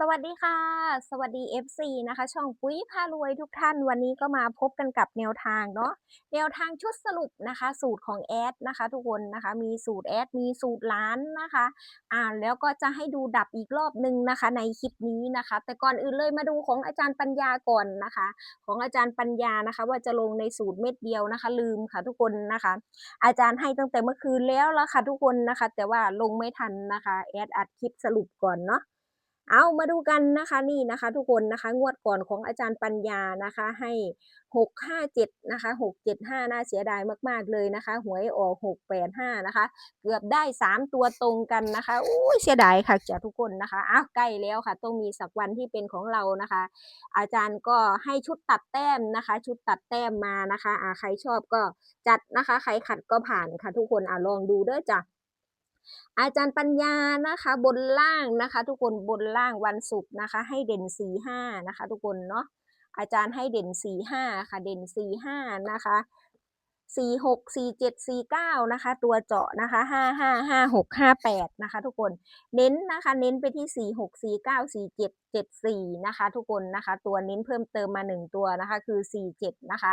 สวัสดีค่ะ สวัสดี FC นะคะ ช่องปุ้ยพารวยทุกท่านวันนี้ก็มาพบกันกับแนวทางเนาะแนวทางชุดสรุปนะคะ สูตรของแอดนะคะ ทุกคนนะคะ มีสูตรแอดมีสูตรล้านนะคะ อ่าแล้วก็จะให้ดูดับอีกรอบหนึ่งนะคะ ในคลิปนี้นะคะ แต่ก่อนอื่นเลยมาดูของอาจารย์ปัญญาก่อนนะคะ ของอาจารย์ปัญญานะคะ ว่าจะลงในสูตรเม็ดเดียวนะคะ ลืมค่ะทุกคนนะคะ อาจารย์ให้ตั้งแต่เมื่อคืนแล้วละค่ะทุกคนนะคะ แต่ว่าลงไม่ทันนะคะแอดอัดคลิปสรุปก่อนเนาะ เอามาดูกันนะคะนี่นะคะทุกคนนะคะ งวดก่อนของอาจารย์ปัญญานะคะ ให้หกห้าเจ็ดนะคะหกเจ็ดห้าน่าเสียดายมาก ๆเลยนะคะ หวยออกหกแปดห้านะคะ เกือบได้สามตัวตรงกันนะคะอุ้ยเสียดายค่ะจ้ะทุกคนนะคะอ้าวใกล้แล้วค่ะ ต้องมีสักวันที่เป็นของเรานะคะ อาจารย์ก็ให้ชุดตัดแต้มนะคะ ชุดตัดแต้มมานะคะอ่าใครชอบก็จัดนะคะ ใครขัดก็ผ่านค่ะทุกคนอ่าลองดูเด้อจ้ะ อาจารย์ปัญญานะคะ บนล่างนะคะ ทุกคนบนล่างวันศุกร์นะคะ ให้เด่นสี่ห้านะคะ ทุกคนเนาะอาจารย์ให้เด่นสี่ห้าค่ะเด่นสี่ห้านะคะสี่หกสี่เจ็ดสี่เก้านะคะ ตัวเจาะนะคะห้าห้าห้าหกห้าแปดนะคะ ทุกคนเน้นนะคะ เน้นไปที่สี่หกสี่เก้าสี่เจ็ดเจ็ดสี่นะคะ ทุกคนนะคะ ตัวเน้นเพิ่มเติมมาหนึ่งตัวนะคะ คือสี่เจ็ดนะคะ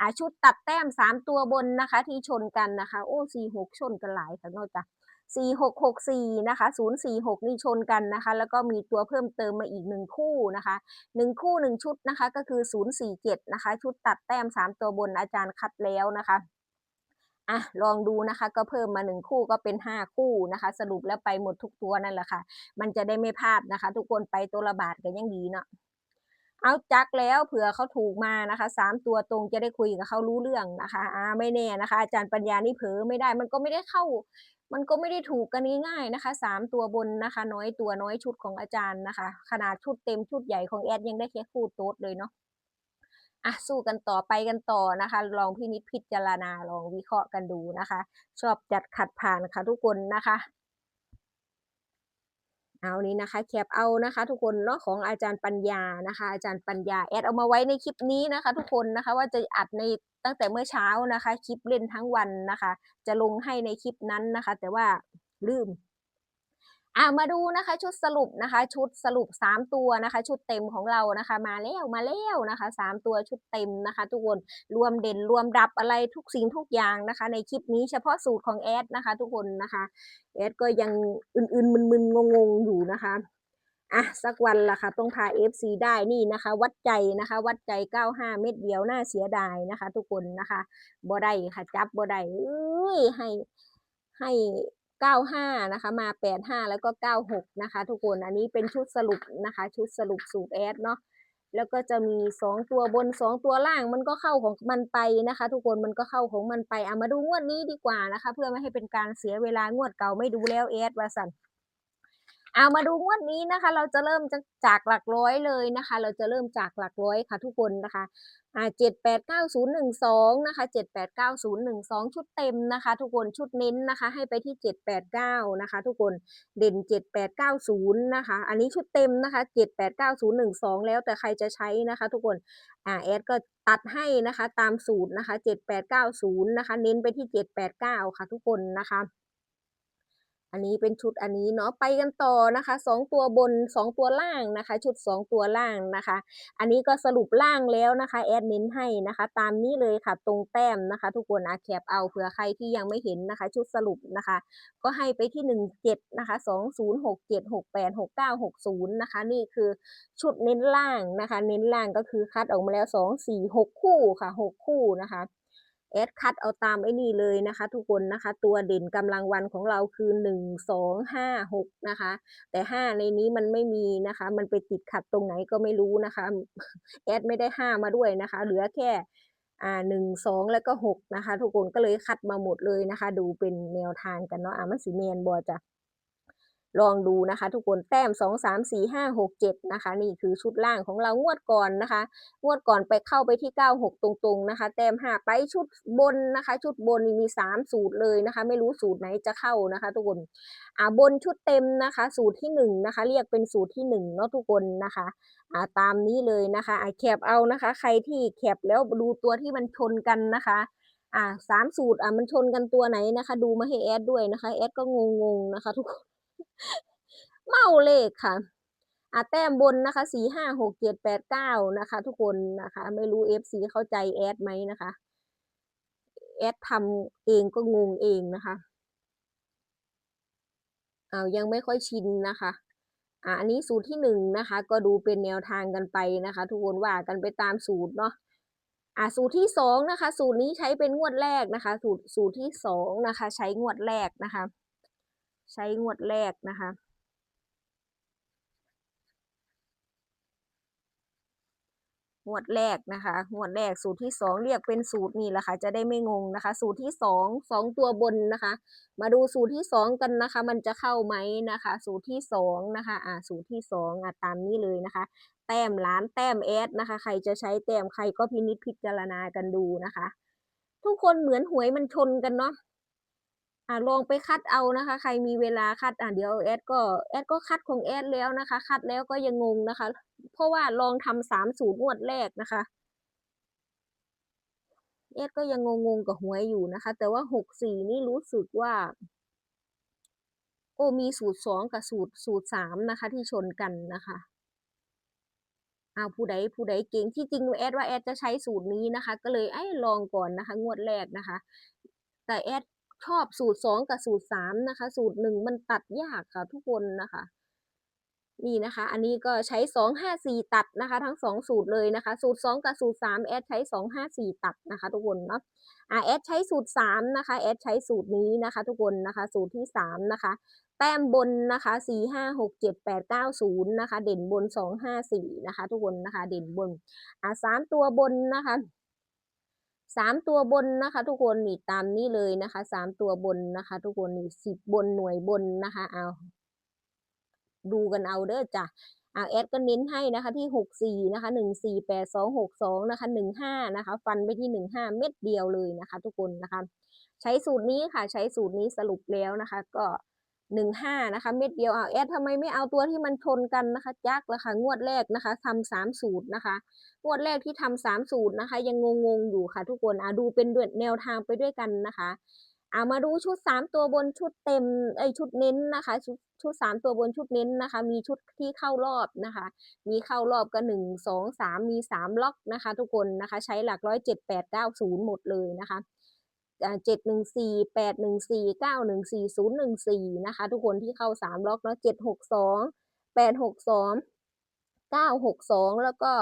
อาชุดตัดแต้มสามตัวบนนะคะ ที่ชนกันนะคะ โอ้สี่หกชนกันหลายค่ะนอกจาก 4664นะคะ046 นี่ชนกันนะคะ แล้วก็มีตัวเพิ่มเติมมาอีก 1 คู่นะคะ 1 คู่ 1 ชุดนะคะ ก็คือ 047 นะคะ ชุดตัดแต้ม 3 ตัวบนอาจารย์คัดแล้วนะคะอะลองดูนะคะก็เพิ่มมา 1 คู่ก็เป็น 5 คู่นะคะ สรุปแล้วไปหมดทุกตัวนั่นแหละค่ะ มันจะได้ไม่พลาดนะคะ ทุกคนไปตัวละบาทกันยังดีเนาะ เอาจักแล้วเผื่อเขาถูกมานะคะสามตัวตรงจะได้คุยกับเขารู้เรื่องนะคะอ่าไม่แน่นะคะ อาจารย์ปัญญานี่เผลอไม่ได้ มันก็ไม่ได้เข้า มันก็ไม่ได้ถูกกันง่ายๆนะคะสามตัวบนนะคะ น้อยตัวน้อยชุดของอาจารย์นะคะ ขนาดชุดเต็มชุดใหญ่ของแอดยังได้แค่คู่โต๊ดเลยเนาะอะสู้กันต่อไปกันต่อนะคะ ลองพินิจพิจารณาลองวิเคราะห์กันดูนะคะ ชอบจัดขัดผ่านค่ะทุกคนนะคะ เอานี้นะคะแคปเอานะคะ ทุกคนเนาะของอาจารย์ปัญญานะคะ อาจารย์ปัญญาแอดเอามาไว้ในคลิปนี้นะคะ ทุกคนนะคะว่าจะอัดในตั้งแต่เมื่อเช้านะคะ คลิปเล่นทั้งวันนะคะ จะลงให้ในคลิปนั้นนะคะ แต่ว่าลืม อ่ามาดูนะคะชุดสรุปนะคะ ชุดสรุปสามตัวนะคะ ชุดเต็มของเรานะคะ มาแล้วมาแล้วนะคะสามตัวชุดเต็มนะคะ ทุกคนรวมเด่นรวมดับอะไรทุกสิ่งทุกอย่างนะคะ ในคลิปนี้เฉพาะสูตรของแอดนะคะ ทุกคนนะคะแอดก็ยังอื่นๆมึนๆงงๆอยู่นะคะอะสักวันละค่ะต้องพา FC ได้นี่นะคะ วัดใจนะคะ วัดใจ 95 เม็ดเดียวน่าเสียดายนะคะ ทุกคนนะคะบ่ได้ค่ะจับบ่ได้เอ้ยให้ให้ 95 นะคะ มา 85 แล้วก็ 96 นะคะ ทุกคน อันนี้เป็นชุดสรุปนะคะ ชุดสรุปสูตรแอดเนาะ แล้วก็จะมี 2 ตัวบน 2 ตัวล่าง มันก็เข้าของมันไปนะคะ ทุกคน มันก็เข้าของมันไป เอามาดูงวดนี้ดีกว่านะคะ เพื่อไม่ให้เป็นการเสียเวลางวดเก่าไม่ดูแล้วแอดว่าสัน เอามาดูงวดนี้นะคะ เราจะเริ่มจากหลักร้อยเลยนะคะ เราจะเริ่มจากหลักร้อยค่ะทุกคนนะคะอ่าเจ็ดแปดเก้าศูนย์หนึ่งสองนะคะเจ็ดแปดเก้าศูนย์หนึ่งสองชุดเต็มนะคะ ทุกคนชุดเน้นนะคะ ให้ไปที่เจ็ดแปดเก้านะคะ ทุกคนเด่นเจ็ดแปดเก้าศูนย์นะคะ อันนี้ชุดเต็มนะคะเจ็ดแปดเก้าศูนย์หนึ่งสองแล้วแต่ใครจะใช้นะคะ ทุกคนอ่าแอดก็ตัดให้นะคะ ตามสูตรนะคะเจ็ดแปดเก้าศูนย์นะคะ เน้นไปที่เจ็ดแปดเก้าค่ะ ทุกคนนะคะ อันนี้เป็นชุดอันนี้เนาะไปกันต่อนะคะสองตัวบนสองตัวล่างนะคะ ชุดสองตัวล่างนะคะ อันนี้ก็สรุปล่างแล้วนะคะ แอดเน้นให้นะคะ ตามนี้เลยค่ะตรงแต้มนะคะ ทุกคนอาแคปเอาเผื่อใครที่ยังไม่เห็นนะคะ ชุดสรุปนะคะ ก็ให้ไปที่หนึ่งเจ็ดนะคะสองศูนย์หกเจ็ดหกแปดหกเก้าหกศูนย์นะคะ นี่คือชุดเน้นล่างนะคะ เน้นล่างก็คือคัดออกมาแล้วสองสี่หกคู่ค่ะหกคู่นะคะ แอดคัดเอาตามไอ้นี่เลยนะคะ ทุกคนนะคะ ตัวเด่นกำลังวันของเราคือหนึ่งสองห้าหกนะคะ แต่ห้าในนี้มันไม่มีนะคะ มันไปติดขัดตรงไหนก็ไม่รู้นะคะ แอดไม่ได้ห้ามาด้วยนะคะ เหลือแค่อ่าหนึ่งสองแล้วก็หกนะคะ ทุกคนก็เลยคัดมาหมดเลยนะคะ ดูเป็นแนวทางกันเนาะอ่ามันสีเมนบอจะ ลองดูนะคะ ทุกคนแต้มสองสามสี่ห้าหกเจ็ดนะคะ นี่คือชุดล่างของเรางวดก่อนนะคะ งวดก่อนไปเข้าไปที่เก้าหกตรงๆนะคะ แต้มห้าไปชุดบนนะคะ ชุดบนมีสามสูตรเลยนะคะ ไม่รู้สูตรไหนจะเข้านะคะ ทุกคนอ่าบนชุดเต็มนะคะ สูตรที่หนึ่งนะคะเรียกเป็นสูตรที่หนึ่งเนาะทุกคนนะคะอ่าตามนี้เลยนะคะอ่าแคปเอานะคะ ใครที่แคปแล้วดูตัวที่มันชนกันนะคะอ่าสามสูตรอ่ามันชนกันตัวไหนนะคะ ดูมาให้แอดด้วยนะคะแอดก็งงๆนะคะ ทุกคน เมาเลขค่ะอะแต้มบนนะคะสี่ห้าหกเจ็ดแปดเก้านะคะ ทุกคนนะคะ ไม่รู้เอฟซีเข้าใจแอดไหมนะคะ แอดทำเองก็งงเองนะคะเอายังไม่ค่อยชินนะคะอ่าอันนี้สูตรที่หนึ่งนะคะ ก็ดูเป็นแนวทางกันไปนะคะ ทุกคนว่ากันไปตามสูตรเนาะอ่าสูตรที่สองนะคะ สูตรนี้ใช้เป็นงวดแรกนะคะ สูตรสูตรที่สองนะคะ ใช้งวดแรกนะคะ ใช้งวดแรกนะคะ งวดแรกนะคะ งวดแรกสูตรที่สองเรียกเป็นสูตรนี่แหละค่ะ จะได้ไม่งงนะคะ สูตรที่สองสองตัวบนนะคะ มาดูสูตรที่สองกันนะคะ มันจะเข้าไหมนะคะ สูตรที่สองนะคะ อ่า สูตรที่สองอะตามนี้เลยนะคะ แต้มล้านแต้มแอดนะคะ ใครจะใช้แต้มใครก็พินิจพิจารณากันดูนะคะ ทุกคนเหมือนหวยมันชนกันเนาะ อ่าลองไปคัดเอานะคะ ใครมีเวลาคัดอ่าเดี๋ยวแอดก็แอดก็คัดของแอดแล้วนะคะ คัดแล้วก็ยังงงนะคะ เพราะว่าลองทำสามสูตรงวดแรกนะคะแอดก็ยังงงๆกับหวยอยู่นะคะ แต่ว่าหกสี่นี่รู้สึกว่าโอ้มีสูตรสองกับสูตรสูตรสามนะคะ ที่ชนกันนะคะเอาผู้ใดผู้ใดเก่งที่จริงแอดว่าแอดจะใช้สูตรนี้นะคะ ก็เลยไอ้ลองก่อนนะคะ งวดแรกนะคะ แต่แอด ชอบสูตรสองกับสูตรสามนะคะ สูตรหนึ่งมันตัดยากค่ะทุกคนนะคะ นี่นะคะ อันนี้ก็ใช้สองห้าสี่ตัดนะคะ ทั้งสองสูตรเลยนะคะ สูตรสองกับสูตรสามแอดใช้สองห้าสี่ตัดนะคะ ทุกคนเนาะอ่าแอดใช้สูตรสามนะคะแอดใช้สูตรนี้นะคะ ทุกคนนะคะ สูตรที่สามนะคะแต้มบนนะคะสี่ห้าหกเจ็ดแปดเก้าศูนย์นะคะ เด่นบนสองห้าสี่นะคะ ทุกคนนะคะ เด่นบน อ่าสามตัวบนนะคะ สามตัวบนนะคะ ทุกคนนี่ตามนี้เลยนะคะสามตัวบนนะคะ ทุกคนนี่สิบบนหน่วยบนนะคะเอาดูกันเอาเด้อจ้ะอาแอดก็เน้นให้นะคะที่หกสี่นะคะหนึ่งสี่แปดสองหกสองนะคะหนึ่งห้านะคะ ฟันไปที่หนึ่งห้าเม็ดเดียวเลยนะคะ ทุกคนนะคะ ใช้สูตรนี้ค่ะ ใช้สูตรนี้สรุปแล้วนะคะ ก็ หนึ่งห้านะคะเม็ดเดียวเอาแอดทำไมไม่เอาตัวที่มันชนกันนะคะจักละค่ะงวดแรกนะคะทำสามสูตรนะคะ งวดแรกที่ทำสามสูตรนะคะ ยังงงๆอยู่ค่ะทุกคนอะดูเป็นแนวทางไปด้วยกันนะคะเอามาดูชุดสามตัวบนชุดเต็มไอชุดเน้นนะคะชุดชุดสามตัวบนชุดเน้นนะคะ มีชุดที่เข้ารอบนะคะ มีเข้ารอบก็หนึ่งสองสามมีสามล็อกนะคะ ทุกคนนะคะ ใช้หลักร้อยเจ็ดแปดเก้าศูนย์หมดเลยนะคะ เจ็ดหนึ่งสี่แปดหนึ่งสี่เก้าหนึ่งสี่ศูนย์หนึ่งสี่นะคะ ทุกคนที่เข้าสามล็อกเนาะเจ็ดหกสองแปดหกสองเก้าหกสองแล้วก็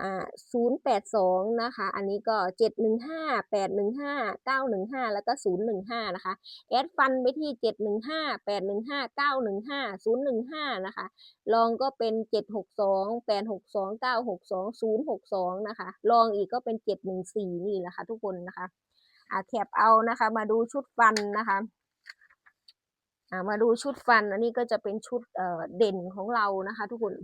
อ่าศูนย์แปดสองนะคะ อันนี้ก็เจ็ดหนึ่งห้าแปดหนึ่งห้าเก้าหนึ่งห้าแล้วก็ศูนย์หนึ่งห้านะคะ แอดฟันไปที่เจ็ดหนึ่งห้าแปดหนึ่งห้าเก้าหนึ่งห้าศูนย์หนึ่งห้านะคะ ลองก็เป็นเจ็ดหกสองแปดหกสองเก้าหกสองศูนย์หกสองนะคะ ลองอีกก็เป็นเจ็ดหนึ่งสี่นี่แหละค่ะทุกคนนะคะ อ่าแคปเอานะคะ มาดูชุดฟันนะคะอ่ามาดูชุดฟันอันนี้ก็จะเป็นชุดเอ่อเด่นของเรานะคะ ทุกคน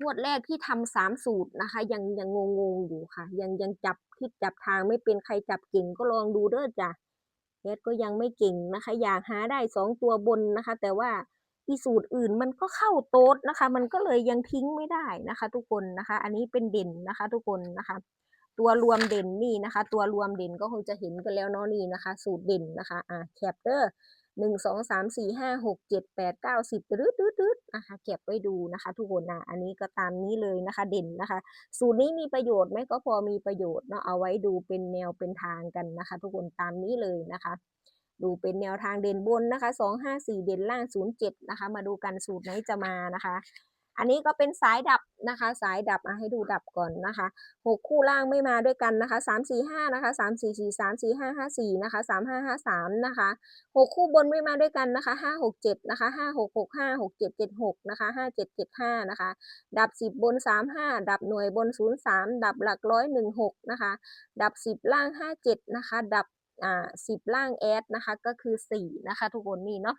งวดแรกที่ทำสามสูตรนะคะ ยังยังงงงอยู่ค่ะ ยังยังจับทิศจับทางไม่เป็นใครจับเก่งก็ลองดูเด้อจ้ะแอดก็ยังไม่เก่งนะคะ อยากหาได้สองตัวบนนะคะ แต่ว่าอีสูตรอื่นมันก็เข้าโต๊ดนะคะ มันก็เลยยังทิ้งไม่ได้นะคะ ทุกคนนะคะ อันนี้เป็นเด่นนะคะ ทุกคนนะคะ ตัวรวมเด่นนี่นะคะ ตัวรวมเด่นก็คงจะเห็นกันแล้วเนาะนี่นะคะ สูตรเด่นนะคะอ่าแคปเตอร์หนึ่งสองสามสี่ห้าหกเจ็ดแปดเก้าสิบตืดตืดตืดนะคะเก็บไว้ดูนะคะ ทุกคนนะอันนี้ก็ตามนี้เลยนะคะเด่นนะคะ สูตรนี้มีประโยชน์ไหมก็พอมีประโยชน์เนาะเอาไว้ดูเป็นแนวเป็นทางกันนะคะ ทุกคนตามนี้เลยนะคะ ดูเป็นแนวทางเด่นบนนะคะสองห้าสี่เด่นล่างศูนย์เจ็ดนะคะ มาดูกันสูตรไหนจะมานะคะ อันนี้ก็เป็นสายดับนะคะ สายดับมาให้ดูดับก่อนนะคะหกคู่ล่างไม่มาด้วยกันนะคะสามสี่ห้านะคะสามสี่สี่สามสี่ห้าห้าสี่นะคะสามห้าห้าสามนะคะหกคู่บนไม่มาด้วยกันนะคะห้าหกเจ็ดนะคะห้าหกหกห้าหกเจ็ดเจ็ดหกนะคะห้าเจ็ดเจ็ดห้านะคะ ดับสิบบนสามห้าดับหน่วยบนศูนย์สามดับหลักร้อยหนึ่งหกนะคะดับสิบล่างห้าเจ็ดนะคะ ดับอ่าสิบล่างแอดนะคะก็คือสี่นะคะ ทุกคนนี่เนาะ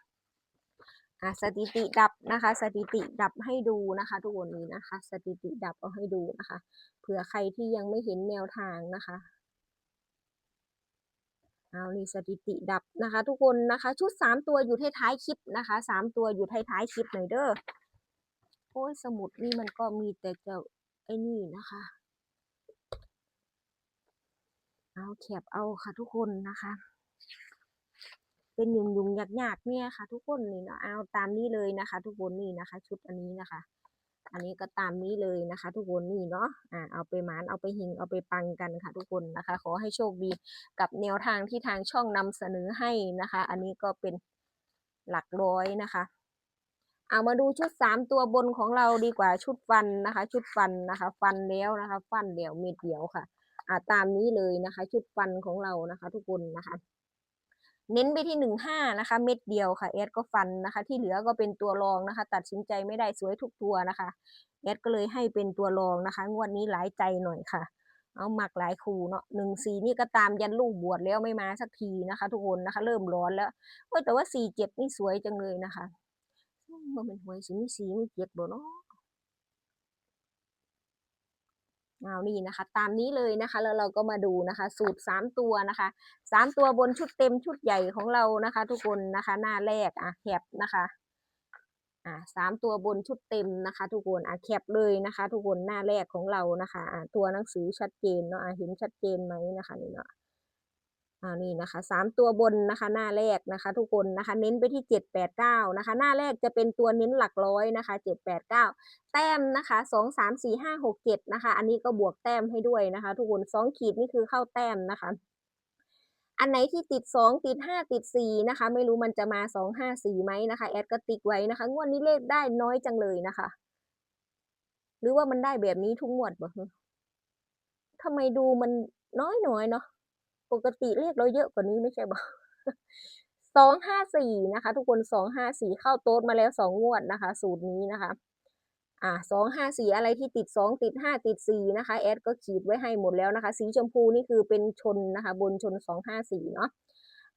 อะสถิติดับนะคะ สถิติดับให้ดูนะคะ ทุกคนนี้นะคะ สถิติดับเอาให้ดูนะคะ เผื่อใครที่ยังไม่เห็นแนวทางนะคะเอานี่สถิติดับนะคะ ทุกคนนะคะ ชุดสามตัวอยู่ท้ายๆคลิปนะคะสามตัวอยู่ท้ายๆคลิปหน่อยเด้อโอ้ยสมุดนี่มันก็มีแต่จ้าไอ้นี่นะคะ เอาแคบเอาค่ะทุกคนนะคะ เป็นยุ่งยุ่งยากยากๆเนี่ยค่ะ ทุกคนนี่เนาะเอาตามนี้เลยนะคะ ทุกคนนี่นะคะ ชุดอันนี้นะคะ อันนี้ก็ตามนี้เลยนะคะ ทุกคนนี่เนาะอ่าเอาไปหมานเอาไปหิงเอาไปปังกันค่ะ ทุกคนนะคะ ขอให้โชคดีกับแนวทางที่ทางช่องนำเสนอให้นะคะ อันนี้ก็เป็นหลักร้อยนะคะเอามาดูชุดสามตัวบนของเราดีกว่าชุดฟันนะคะ ชุดฟันนะคะ ฟันแล้วนะคะ ฟันเดี่ยวเม็ดเดียวค่ะ อ่าตามนี้เลยนะคะ ชุดฟันของเรานะคะ ทุกคนนะคะ เน้นไปที่หนึ่งห้านะคะ เม็ดเดียวค่ะแอดก็ฟันนะคะ ที่เหลือก็เป็นตัวรองนะคะ ตัดสินใจไม่ได้สวยทุกตัวนะคะแอดก็เลยให้เป็นตัวรองนะคะ งวดนี้หลายใจหน่อยค่ะ เอาหมักหลายคูเนาะหนึ่งสีนี่ก็ตามยันลูกบวชแล้วไม่มาสักทีนะคะ ทุกคนนะคะ เริ่มร้อนแล้วโอ้ยแต่ว่าสี่เจ็ดนี่สวยจังเลยนะคะมันเป็นหวยสีมี่สีมีเจ็ดบ่เนาะ เอานี่นะคะ ตามนี้เลยนะคะ แล้วเราก็มาดูนะคะ สูตรสามตัวนะคะสามตัวบนชุดเต็มชุดใหญ่ของเรานะคะ ทุกคนนะคะ หน้าแรกอะแคปนะคะอะสามตัวบนชุดเต็มนะคะ ทุกคนอะแคปเลยนะคะ ทุกคนหน้าแรกของเรานะคะอะตัวหนังสือชัดเจนเนาะอะเห็นชัดเจนไหมนะคะนี่เนาะ อ่านี่นะคะสามตัวบนนะคะหน้าแรกนะคะทุกคนนะคะเน้นไปที่เจ็ดแปดเก้านะคะหน้าแรกจะเป็นตัวเน้นหลักร้อยนะคะเจ็ดแปดเก้าแต้มนะคะสองสามสี่ห้าหกเจ็ดนะคะอันนี้ก็บวกแต้มให้ด้วยนะคะ ทุกคนสองขีดนี่คือเข้าแต้มนะคะอันไหนที่ติดสองติดห้าติดสี่นะคะ ไม่รู้มันจะมาสองห้าสี่ไหมนะคะ แอดก็ติ๊กไว้นะคะ งวดนี้เลขได้น้อยจังเลยนะคะ หรือว่ามันได้แบบนี้ทุกงวดบ่ทำไมดูมันน้อยน้อยๆเนาะ ปกติเลขเราเยอะกว่านี้ไม่ใช่บ่สองห้าสี่นะคะ ทุกคนสองห้าสี่เข้าโต๊ดมาแล้วสองงวดนะคะ สูตรนี้นะคะ อ่าสองห้าสี่อะไรที่ติดสองติดห้าติดสี่นะคะแอดก็ขีดไว้ให้หมดแล้วนะคะ สีชมพูนี่คือเป็นชนนะคะ บนชนสองห้าสี่เนาะ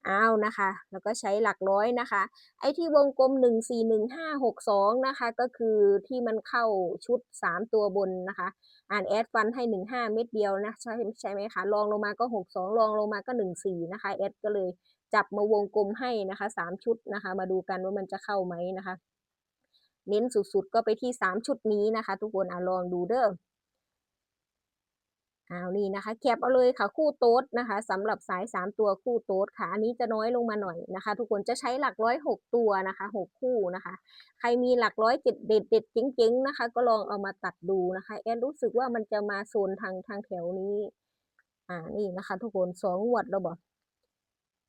อ้าวนะคะ แล้วก็ใช้หลักร้อยนะคะ ไอ้ที่วงกลมหนึ่งสี่หนึ่งห้าหกสองนะคะ ก็คือที่มันเข้าชุดสามตัวบนนะคะ อ่านแอดฟันให้หนึ่งห้าเม็ดเดียวนะใช่ใช่ไหมคะลองลงมาก็หกสองลองลงมาก็หนึ่งสี่นะคะแอดก็เลยจับมาวงกลมให้นะคะสามชุดนะคะ มาดูกันว่ามันจะเข้าไหมนะคะ เน้นสุดๆก็ไปที่สามชุดนี้นะคะ ทุกคนอะลองดูเด้อ อ้าวนี่นะคะแคปเอาเลยค่ะคู่โต๊ดนะคะสำหรับสายสามตัวคู่โต๊ดค่ะ อันนี้จะน้อยลงมาหน่อยนะคะ ทุกคนจะใช้หลักร้อยหกตัวนะคะหกคู่นะคะ ใครมีหลักร้อยเด็ดเด็ดเด็ดเจ๋งๆนะคะ ก็ลองเอามาตัดดูนะคะแอนรู้สึกว่ามันจะมาโซนทางทางแถวนี้ อ่านี่นะคะ ทุกคนสองงวดเราบอก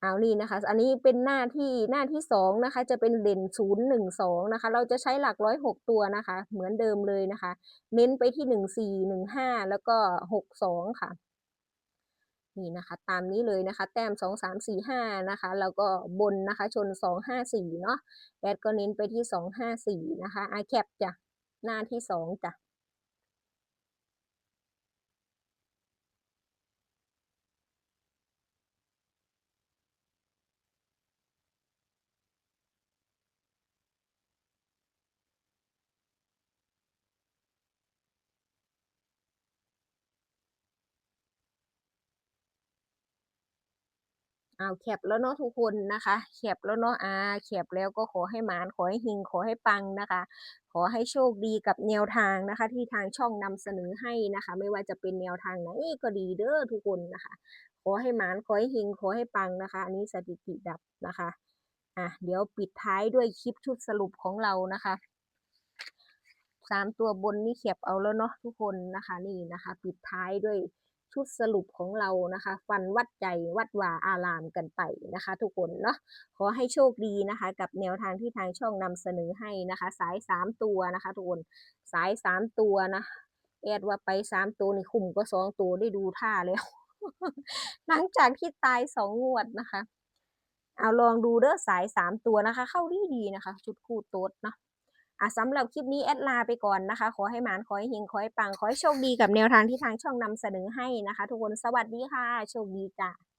เอานี่นะคะ อันนี้เป็นหน้าที่หน้าที่สองนะคะ จะเป็นเด่นศูนย์หนึ่งสองนะคะ เราจะใช้หลักร้อยหกตัวนะคะ เหมือนเดิมเลยนะคะ เน้นไปที่หนึ่งสี่หนึ่งห้าแล้วก็หกสองค่ะ นี่นะคะ ตามนี้เลยนะคะ แต้มสองสามสี่ห้านะคะ แล้วก็บนนะคะ ชนสองห้าสี่เนาะแอดก็เน้นไปที่สองห้าสี่นะคะอาแคปจ้ะหน้าที่สองจ้ะ อ้าวแคปแล้วเนาะทุกคนนะคะแคปแล้วเนาะอ่าแคปแล้วก็ขอให้หมานขอให้หิงขอให้ปังนะคะ ขอให้โชคดีกับแนวทางนะคะ ที่ทางช่องนำเสนอให้นะคะ ไม่ว่าจะเป็นแนวทางไหนก็ดีเด้อทุกคนนะคะ ขอให้หมานขอให้หิงขอให้ปังนะคะ อันนี้สถิติดับนะคะอะเดี๋ยวปิดท้ายด้วยคลิปชุดสรุปของเรานะคะสามตัวบนนี่เขียบเอาแล้วเนาะทุกคนนะคะนี่นะคะ ปิดท้ายด้วย ชุดสรุปของเรานะคะ ฟันวัดใจวัดวาอารามกันไปนะคะ ทุกคนเนาะขอให้โชคดีนะคะ กับแนวทางที่ทางช่องนำเสนอให้นะคะ สายสามตัวนะคะ ทุกคนสายสามตัวนะแอดว่าไปสามตัวนี่คุ้มก็สองตัวได้ดูท่าแล้ว หลังจากที่ตายสองงวดนะคะ เอาลองดูเด้อสายสามตัวนะคะ เข้าดีดีนะคะ ชุดคู่โต๊ดเนาะ อะสำหรับคลิปนี้แอดลาไปก่อนนะคะ ขอให้หมานขอให้เฮงขอให้ปังขอให้โชคดีกับแนวทางที่ทางช่องนำเสนอให้นะคะ ทุกคนสวัสดีค่ะ โชคดีจ้ะ